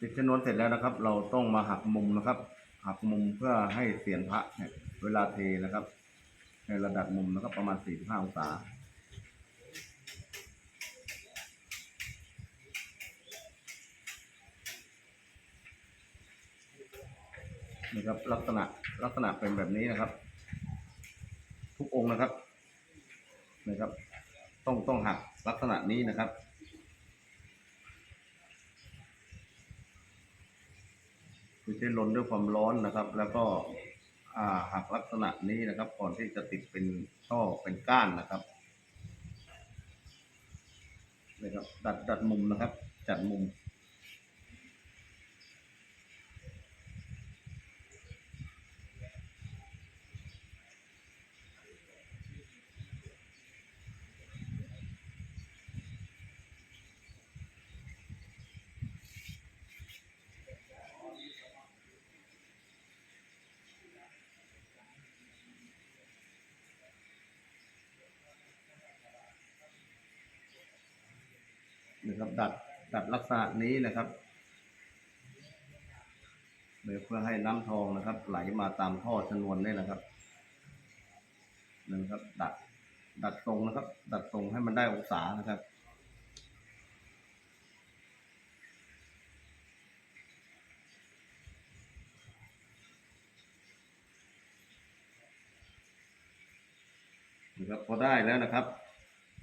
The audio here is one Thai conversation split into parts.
ติดชนวนเสร็จแล้วนะครับ เราต้องมาหักมุมนะครับ หักมุมเพื่อให้เสียนพระเนี่ยเวลาเทนะครับ ในระดับมุมนะครับประมาณ45องศานะครับลักษณะลักษณะเป็นแบบนี้นะครับ ทุกองค์นะครับนะครับ ต้องต้องหักลักษณะนี้นะครับ คือใช้ลนด้วยความร้อนนะครับ แล้วก็อ่าหักลักษณะนี้นะครับ ก่อนที่จะติดเป็นช่อเป็นก้านนะครับนะครับ ดัดดัดมุมนะครับ จัดมุมัดัดดัดลักษณะนี้นะครับเพื่อให้น้ำทองนะครับ ไหลมาตามท่อชนวนนี่นะครับนะครับ ดัดดัดตรงนะครับ ดัดตรงให้มันได้องศานะครับนะครับพอได้แล้วนะครับ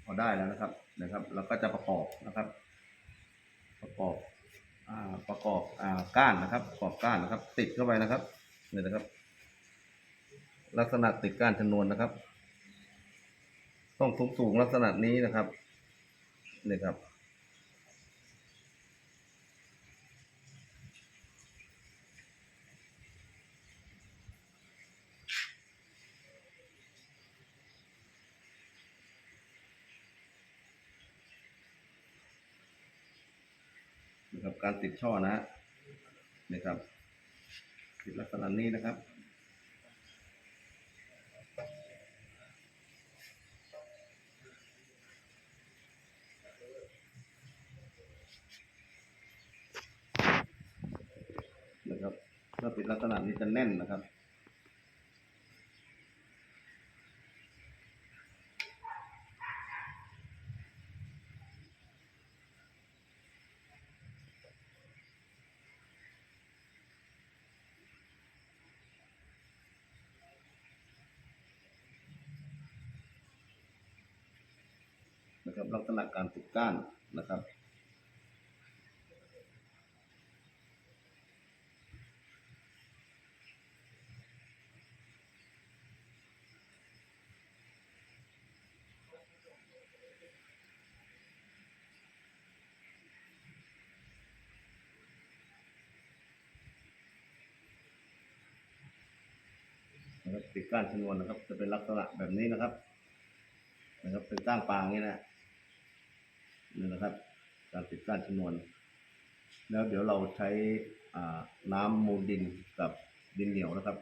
พอได้แล้วนะครับนะครับ เราก็จะประกอบนะครับ กอบอประกอบอก้านนะครับประกอบก้านนะครับ ติดเข้าไปนะครับนี่นะครับ ลักษณะติดก้านชนวนนะครับ ต้องสูงสูงลักษณะนี้นะครับนี่ครับับการติดช่อนะฮะนะครับติดลักษณะนี้นะครับนะครับถ้าติดลักษณะนี้จะแน่นนะครับ นะครับลักษณะการติดก้านนะครับนะครับติดก้านชนวนนะครับ จะเป็นลักษณะแบบนี้นะครับ นะครับเป็นก้างปาอย่างนี้นะ นี่นะครับ การติดก้านชนวน แล้วเดี๋ยวเราใช้น้ำมูลดินกับดินเหนียวนะครับ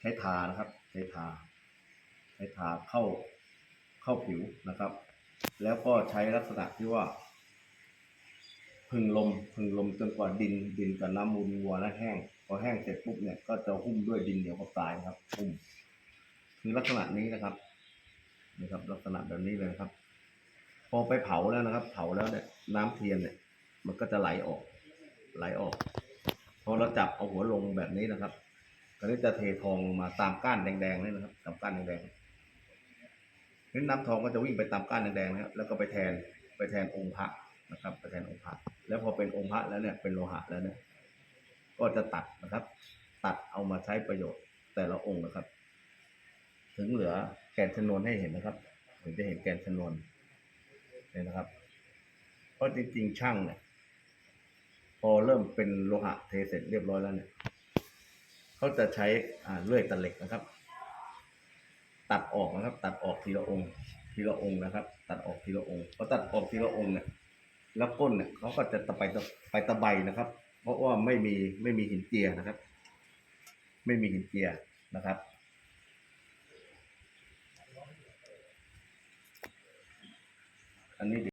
ใช้ทานะครับ ใช้ทา ใช้ทาเข้าเข้าผิวนะครับ แล้วก็ใช้ลักษณะที่ว่า พึ่งลมพึ่งลมจนกว่าดินดินกับน้ำมูลวัวนะแห้งพอแห้งเสร็จปุ๊บเนี่ยก็จะหุ้มด้วยดินเหนียวกับทรายครับหุ้มคือลักษณะนี้นะครับนะครับ ลักษณะแบบนี้เลยนะครับ พอไปเผาแล้วนะครับ เผาแล้วเนี่ยน้ำเทียนเนี่ย มันก็จะไหลออก ไหลออก พอเราจับเอาหัวลงแบบนี้นะครับก็จะเททองลงมาตามก้านแดงๆนี่นะครับ ตามก้านแดงๆนี่น้ำทองก็จะวิ่งไปตามก้านแดงๆนะครับแล้วก็ไปแทนไปแทนองค์พระนะครับ ไปแทนองค์พระแล้วพอเป็นองค์พระแล้วเนี่ยเป็นโลหะแล้วเนี่ยก็จะตัดนะครับ ตัดเอามาใช้ประโยชน์แต่ละองค์นะครับ ถึงเหลือแกนชนวนให้เห็นนะครับ ถึงจะเห็นแกนชนวน เนี่ยนะครับ เพราะจริงๆช่างเนี่ย พอเริ่มเป็นโลหะเทเสร็จเรียบร้อยแล้วเนี่ยเขาจะใช้เลื่อยตะเหล็กนะครับ ตัดออกนะครับ ตัดออกทีละองค์ทีละองค์นะครับ ตัดออกทีละองค์พอตัดออกทีละองค์เนี่ยแล้วก้นเนี่ยเขาก็จะตะไปตะไปตะไบนะครับ เพราะว่าไม่มีไม่มีหินเจียนะครับ ไม่มีหินเจียนะครับ อันนี้